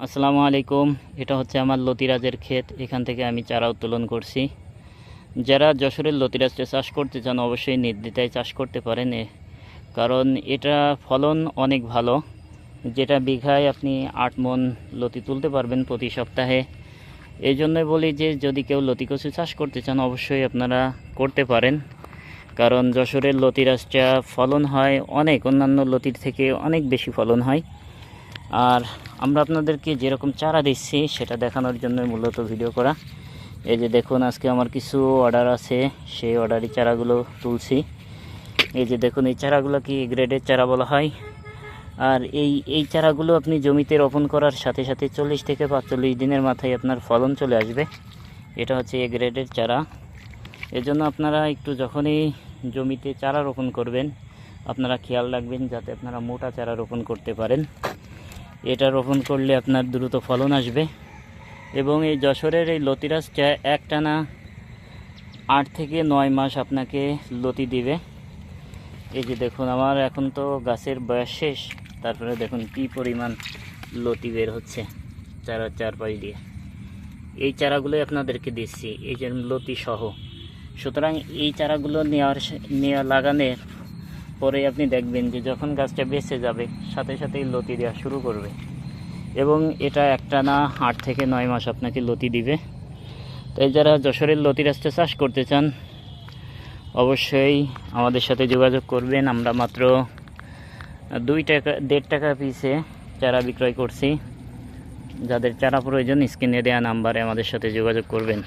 আসসালামু আলাইকুম। এটা হচ্ছে আমার লতিরাজের ক্ষেত। এখান থেকে আমি চারা উত্তোলন করছি। যারা যশোরের লতিরাজটা চাষ করতে চান, অবশ্যই নির্দ্বিধায় চাষ করতে পারেন। কারণ এটা ফলন অনেক ভালো। যেটা বিঘায় আপনি আট মন লতি তুলতে পারবেন প্রতি সপ্তাহে। এই জন্যই বলি যে, যদি কেউ লতি কচু চাষ করতে চান, অবশ্যই আপনারা করতে পারেন। কারণ যশোরের লতিরাজটা ফলন হয় অনেক। অন্যান্য লতির থেকে অনেক বেশি ফলন হয়। আর আমরা আপনাদেরকে যেরকম চারা দিচ্ছি, সেটা দেখানোর জন্য মূলত ভিডিও করা। এই যে দেখুন, আজকে আমার কিছু অর্ডার আছে, সেই অর্ডারি চারাগুলো তুলছি। এই যে দেখুন, এই চারাগুলো কি গ্রেডের চারা বলা হয়। আর এই এই চারাগুলো আপনি জমিতে রোপণ করার সাথে সাথে চল্লিশ থেকে পাঁচচল্লিশ দিনের মাথায় আপনার ফলন চলে আসবে। এটা হচ্ছে এ গ্রেডের চারা। এজন্য আপনারা একটু যখনই জমিতে চারা রোপণ করবেন, আপনারা খেয়াল রাখবেন যাতে আপনারা মোটা চারা রোপণ করতে পারেন। এটা রোপণ করলে আপনার দ্রুত ফলন আসবে। এবং এই যশোরের এই লতিরাজটা একটানা আট থেকে নয় মাস আপনাকে লতি দিবে। এই যে দেখুন, আমার এখন তো গাছের বয়স শেষ। তারপরে দেখুন কী পরিমাণ লতি বের হচ্ছে চারা চারপাশ দিয়ে। এই চারাগুলোই আপনাদেরকে দিচ্ছি, এই যে লতি সহ সুতরাং এই চারাগুলো নেওয়ার নেওয়া লাগানোর পরে আপনি দেখবেন যে যখন গাছটা বেঁচে যাবে, সাথে সাথেই লতি দেওয়া শুরু করবে। এবং এটা একটা না আট থেকে নয় মাস আপনাকে লতি দিবে। তাই যারা যশোরের লতি রাস্তা চাষ করতে চান, অবশ্যই আমাদের সাথে যোগাযোগ করবেন। আমরা মাত্র দুই টাকা, দেড় টাকা পিসে চারা বিক্রয় করছি। যাদের চারা প্রয়োজন, স্ক্রিনে দেওয়া নাম্বারে আমাদের সাথে যোগাযোগ করবেন।